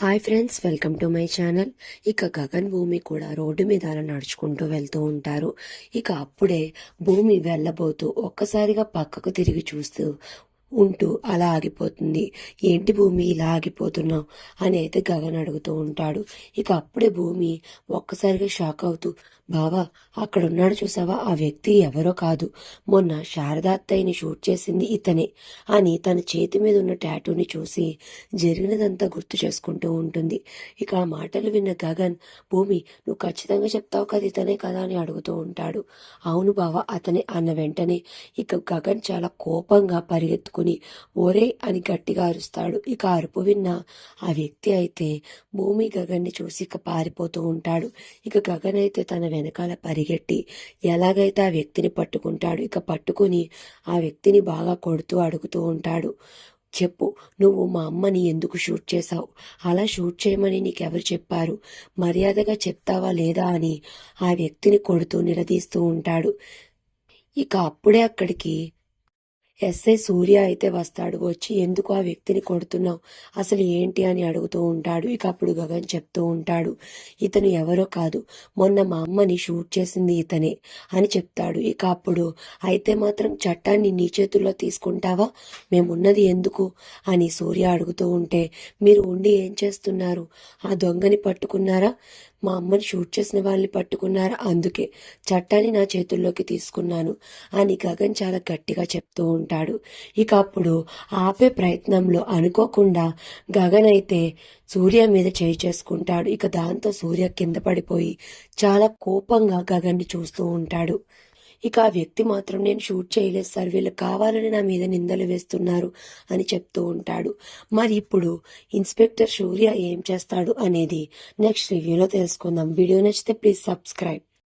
Hi friends welcome to my channel ఇక గగన్ భూమి కూడా రోడ్డు మీద అలా నడుచుకుంటూ వెళ్తూ ఉంటారు. ఇక అప్పుడే భూమి వెళ్ళబోతూ ఒక్కసారిగా పక్కకు తిరిగి చూస్తూ ఉంటూ అలా ఆగిపోతుంది. ఏంటి భూమి ఇలా ఆగిపోతున్నావు? అని అయితే గగన్ అడుగుతూ ఉంటాడు. ఇక అప్పుడే భూమి ఒక్కసారిగా షాక్ అవుతూ బావా అక్కడ ఉన్నాడు చూసావా? ఆ వ్యక్తి ఎవరో కాదు. మొన్న శారదాత్తయ్యని షూట్ చేసింది ఇతనే అని తన చేతి మీద ఉన్న ట్యాటూని చూసి జరిగినదంతా గుర్తు చేసుకుంటూ ఉంటుంది. ఇక ఆ మాటలు విన్న గగన్ భూమి నువ్వు ఖచ్చితంగా చెప్తావు కదా ఇతనే కదా అని అడుగుతూ ఉంటాడు. అవును బావా అతనే అన్న వెంటనే ఇక గగన్ చాలా కోపంగా పరిగెత్తుకు పట్టుకుని ఓరే అని గట్టిగా అరుస్తాడు. ఇక అరుపు విన్న ఆ వ్యక్తి అయితే భూమి గగన్ని చూసి ఇక పారిపోతూ ఉంటాడు. ఇక గగన్ అయితే తన వెనకాల పరిగెట్టి ఎలాగైతే ఆ వ్యక్తిని పట్టుకుంటాడు ఇక పట్టుకుని ఆ వ్యక్తిని బాగా కొడుతూ అడుగుతూ ఉంటాడు. చెప్పు నువ్వు మా అమ్మని ఎందుకు షూట్ చేశావు? అలా షూట్ చేయమని నీకెవరు చెప్పారు? మర్యాదగా చెప్తావా లేదా? అని ఆ వ్యక్తిని కొడుతూ నిలదీస్తూ ఉంటాడు. ఇక అప్పుడే అక్కడికి ఎస్ఐ సూర్య అయితే వస్తాడు. వచ్చి ఎందుకు ఆ వ్యక్తిని కొడుతున్నావు? అసలు ఏంటి? అని అడుగుతూ ఉంటాడు. ఇక అప్పుడు గగన్ చెప్తూ ఉంటాడు ఇతను ఎవరో కాదు. మొన్న మా అమ్మని షూట్ చేసింది ఇతనే అని చెప్తాడు. ఇక అప్పుడు అయితే మాత్రం చట్టాన్ని నీ చేతుల్లో తీసుకుంటావా? మేమున్నది ఎందుకు? అని సూర్య అడుగుతూ ఉంటే మీరు ఉండి ఏం చేస్తున్నారు? ఆ దొంగని పట్టుకున్నారా? మా అమ్మని షూట్ చేసిన వాళ్ళని పట్టుకున్నారా? అందుకే చట్టాన్ని నా చేతుల్లోకి తీసుకున్నాను అని గగన్ చాలా గట్టిగా చెప్తూ ఉంటాడు. ఇక అప్పుడు ఆపే ప్రయత్నంలో అనుకోకుండా గగన్ అయితే సూర్య మీద చేయి చేసుకుంటాడు. ఇక దాంతో సూర్య కింద పడిపోయి చాలా కోపంగా గగన్ని చూస్తూ ఉంటాడు. ఇక ఆ వ్యక్తి మాత్రం నేను షూట్ చేయలేదు సార్ వీళ్ళు కావాలని నా మీద నిందలు వేస్తున్నారు అని చెప్తూ ఉంటాడు. మరి ఇప్పుడు ఇన్స్పెక్టర్ సూర్య ఏం చేస్తాడు అనేది నెక్స్ట్ రివ్యూలో తెలుసుకుందాం. వీడియో నచ్చితే ప్లీజ్ సబ్స్క్రైబ్.